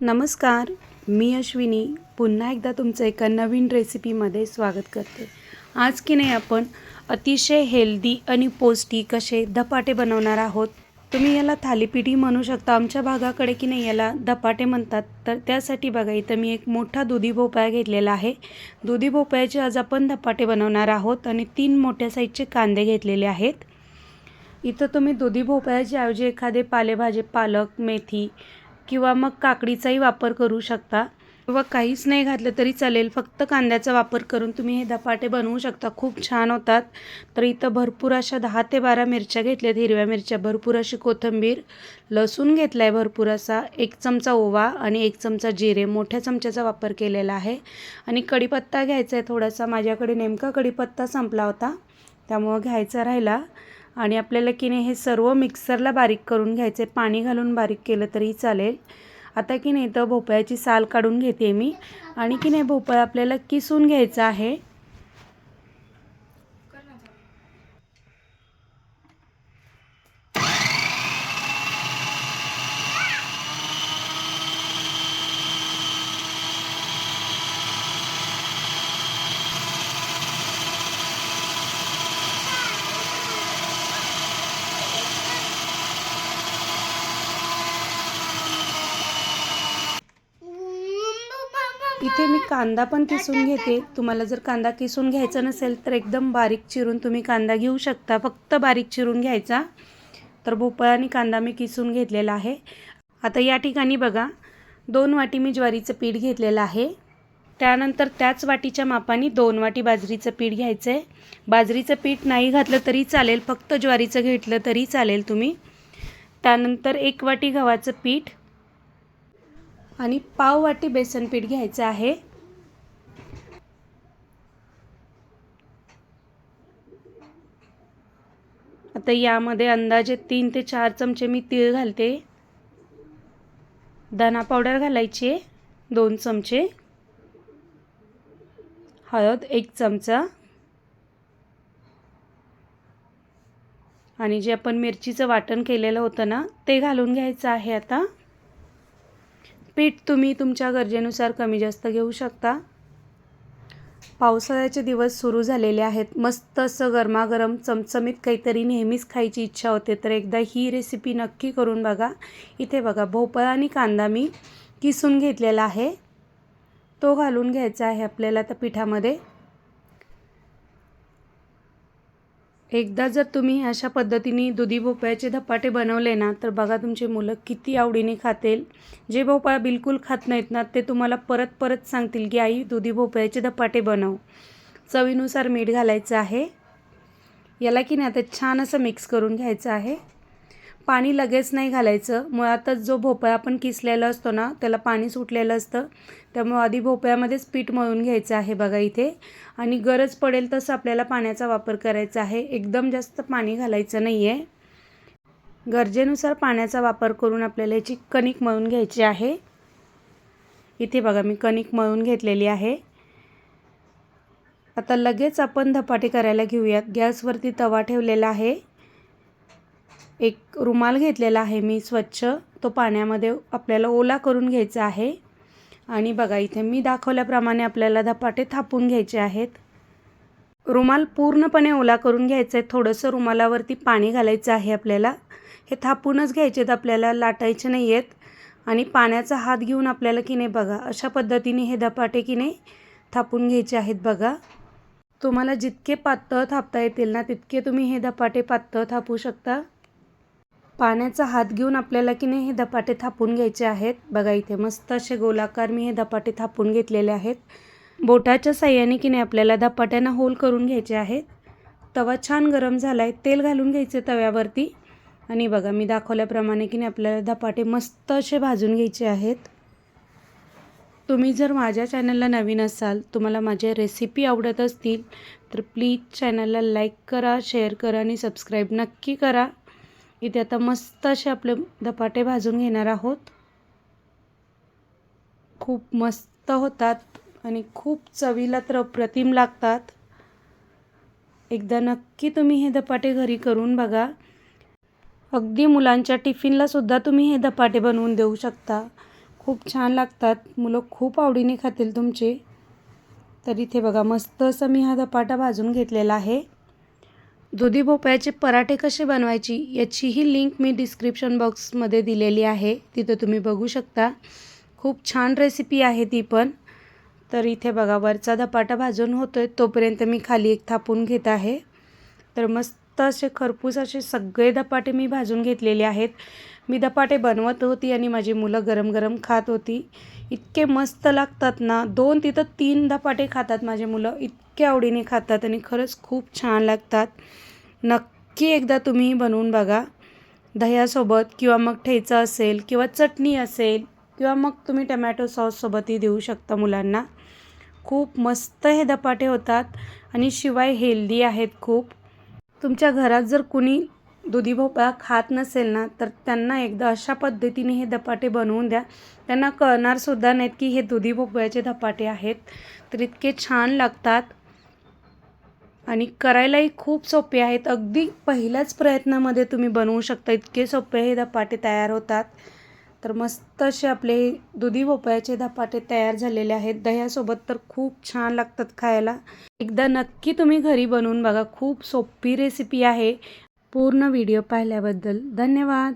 नमस्कार मी अश्विनी पुन्हा एकदा तुमचं एका नवीन रेसिपीमध्ये स्वागत करते. आज की नाही आपण अतिशय हेल्दी आणि पौष्टिक असे धपाटे बनवणार आहोत. तुम्ही याला थालीपीठी म्हणू शकता. आमच्या भागाकडे की नाही याला धपाटे म्हणतात. तर त्यासाठी बघा इथं मी एक मोठा दुधी भोपळा घेतलेला आहे. दुधी भोपळ्याचे आज आपण धपाटे बनवणार आहोत आणि तीन मोठ्या साईजचे कांदे घेतलेले आहेत. इथं तुम्ही दुधी भोपळ्याच्या ऐवजी एखादे पालेभाजे पालक मेथी किंवा मग काकडीचाही वापर करू शकता. किंवा काहीच नाही घातलं तरी चालेल. फक्त कांद्याचा वापर करून तुम्ही हे धपाटे बनवू शकता. खूप छान होतात. तर इथं भरपूर अशा दहा ते बारा मिरच्या घेतल्यात हिरव्या मिरच्या. भरपूर अशी कोथिंबीर लसूण घेतला आहे भरपूर असा. एक चमचा ओवा आणि एक चमचा जिरे. मोठ्या चमच्याचा वापर केलेला आहे. आणि कढीपत्ता घ्यायचा आहे थोडासा. माझ्याकडे नेमका कढीपत्ता संपला होता. त्यामुळं घ्यायचा राहिला. आणि आपल्याला की नाही हे सर्व मिक्सरला बारीक करून घ्यायचे. पाणी घालून बारीक केलं तरी चालेल. आता की नाही तर भोपळ्याची साल काढून घेते मी. आणि की नाही भोपळा आपल्याला किसून घ्यायचा आहे. इथे मी कांदा पण किसून घेते. तुम्हाला जर कांदा किसून घ्यायचा नसेल तर एकदम बारीक चिरून तुम्ही कांदा घेऊ शकता. फक्त बारीक चिरून घ्यायचा. तर भोपळा आणि कांदा मी किसून घेतलेला आहे. आता या ठिकाणी बघा दोन वाटी मी ज्वारीचं पीठ घेतलेलं आहे. त्यानंतर त्याच वाटीच्या मापाने दोन वाटी बाजरीचं पीठ घ्यायचं आहे बाजरीचं पीठ नाही घातलं तरी चालेल फक्त ज्वारीचं घेतलं तरी चालेल तुम्ही. त्यानंतर एक वाटी गव्हाचं पीठ आणि पाव वाटी बेसन पीठ घ्यायचं आहे. आता यामध्ये अंदाजे तीन ते चार चमचे मी तीळ घालते. धना पावडर घालायची आहे दोन चमचे. हळद एक चमचा. आणि जे आपण मिरचीचं वाटण केलेलं होतं ना ते घालून घ्यायचं आहे आता. पीठ तुम्ही तुमच्या गरजेनुसार कमी जास्त घेऊ शकता. पावसाळ्याचे दिवस सुरू झालेले आहेत. मस्त असं गरमागरम चमचमीत काहीतरी नेहमीच खायची इच्छा होते तर एकदा ही रेसिपी नक्की करून बघा. इथे बघा भोपळा आणि कांदा मी किसून घेतलेला आहे. तो घालून घ्यायचा आहे आपल्याला त्या पिठामध्ये. एकदा जर तुम्ही अशा पद्धतीने दुधी भोपळ्याचे धपाटे बनवले ना तर बघा तुमची मुलं किती आवडीने खातील. जे भोपळा बिलकुल खात नाहीत ना ते तुम्हाला परत परत सांगतील की आई दुधी भोपळ्याचे धपाटे बनव. चवीनुसार मीठ घालायचं आहे. याला की नाही आता छान असं मिक्स करून घ्यायचं आहे. पाणी लगेच नाही घालायचं. मुळातच जो भोपळा आपण किसलेला असतो ना त्याला पाणी सुटलेलं असतं. त्यामुळे आधी भोपळ्यामध्येच पीठ मळून घ्यायचं आहे बघा इथे. आणि गरज पडेल तसं आपल्याला पाण्याचा वापर करायचा आहे. एकदम जास्त पाणी घालायचं नाही आहे गरजेनुसार पाण्याचा वापर करून आपल्याला याची कणिक मळून घ्यायची आहे. इथे बघा मी कणिक मळून घेतलेली आहे. आता लगेच आपण धपाटे करायला घेऊयात. गॅसवरती तवा ठेवलेला आहे. एक रुमाल घेतलेला आहे मी स्वच्छ. तो पाण्यामध्ये आपल्याला ओला करून घ्यायचा आहे. आणि बघा इथे मी दाखवल्याप्रमाणे आपल्याला धपाटे थापून घ्यायचे आहेत. रुमाल पूर्णपणे ओला करून घ्यायचं आहे. थोडंसं रुमालावरती पाणी घालायचं आहे आपल्याला. हे थापूनच घ्यायचे आहेत आपल्याला लाटायचे नाही आहेत. आणि पाण्याचा हात घेऊन आपल्याला की नाही बघा अशा पद्धतीने हे धपाटे की नाही थापून घ्यायचे आहेत बघा. तुम्हाला जितके पातळ थापता येतील ना तितके तुम्ही हे धपाटे पातळ थापू शकता. पाण्याचा हात घेऊन आपल्याला की नाही हे धपाटे थापून घ्यायचे आहेत. बघा इथे मस्त असे गोलाकार मी हे धपाटे थापून घेतलेले आहेत. बोटाच्या साह्याने की नाही आपल्याला धपाट्यांना होल करून घ्यायचे आहेत. तवा छान गरम झाला आहे तेल घालून घ्यायचे तव्यावरती. आणि बघा मी दाखवल्याप्रमाणे की नाही आपल्याला धपाटे मस्त असे भाजून घ्यायचे आहेत. तुम्ही जर माझ्या चॅनलला नवीन असाल तुम्हाला माझ्या रेसिपी आवडत असतील तर प्लीज चॅनलला लाईक करा शेअर करा आणि सबस्क्राईब नक्की करा. इथे आता मस्त असे आपले धपाटे भाजून घेणार आहोत. खूप मस्त होतात आणि खूप चवीला तर अप्रतिम लागतात. एकदा नक्की तुम्ही हे धपाटे घरी करून बघा. अगदी मुलांच्या टिफिनला सुद्धा तुम्ही हे धपाटे बनवून देऊ शकता. खूप छान लागतात. मुलं खूप आवडीने खातील तुमचे. तर इथे बघा मस्त असं मी हा धपाटा भाजून घेतलेला आहे. दुधी भोपळ्याचे पराठे कसे बनवायची याचीही लिंक मी डिस्क्रिप्शन बॉक्समध्ये दिलेली आहे. तिथं तुम्ही बघू शकता. खूप छान रेसिपी आहे ती पण. तर इथे बघा वरचा धपाटा भाजून होतो आहे तोपर्यंत मी खाली एक थापून घेत आहे. तर मस्त असे खरपूस असे सगळे धपाटे मी भाजून घेतलेले आहेत. मी धपाटे बनवत होती आणि माझी मुलं गरम गरम खात होती. इतके मस्त लागतात ना. दोन तिथं तीन धपाटे खातात माझे मुलं. इत इतके आवडीने खातात आणि खरंच खूप छान लागतात. नक्की एकदा तुम्ही बनवून बघा. दह्यासोबत किंवा मग ठेचा असेल किंवा चटणी असेल किंवा मग तुम्ही टमॅटो सॉससोबतही देऊ शकता मुलांना. खूप मस्त हे धपाटे होतात आणि शिवाय हेल्दी आहेत खूप. तुमच्या घरात जर कुणी दुधी भोपळा खात नसेल ना तर त्यांना एकदा अशा पद्धतीने हे धपाटे बनवून द्या. त्यांना कळणारसुद्धा नाहीत की हे दुधी भोपळ्याचे धपाटे आहेत. तर इतके छान लागतात. आणि करायलाही खूप सोपे आहेत. अगदी पहिल्याच प्रयत्नामध्ये तुम्ही बनवू शकता. इतके सोपे हे धपाटे तयार होतात. तर मस्त असे आपले दुधी भोपळ्याचे धपाटे तयार झालेले आहेत. दह्यासोबत तर खूप छान लागतात खायला. एकदा नक्की तुम्ही घरी बनवून बघा. खूप सोपी रेसिपी आहे. पूर्ण व्हिडिओ पाहिल्याबद्दल धन्यवाद.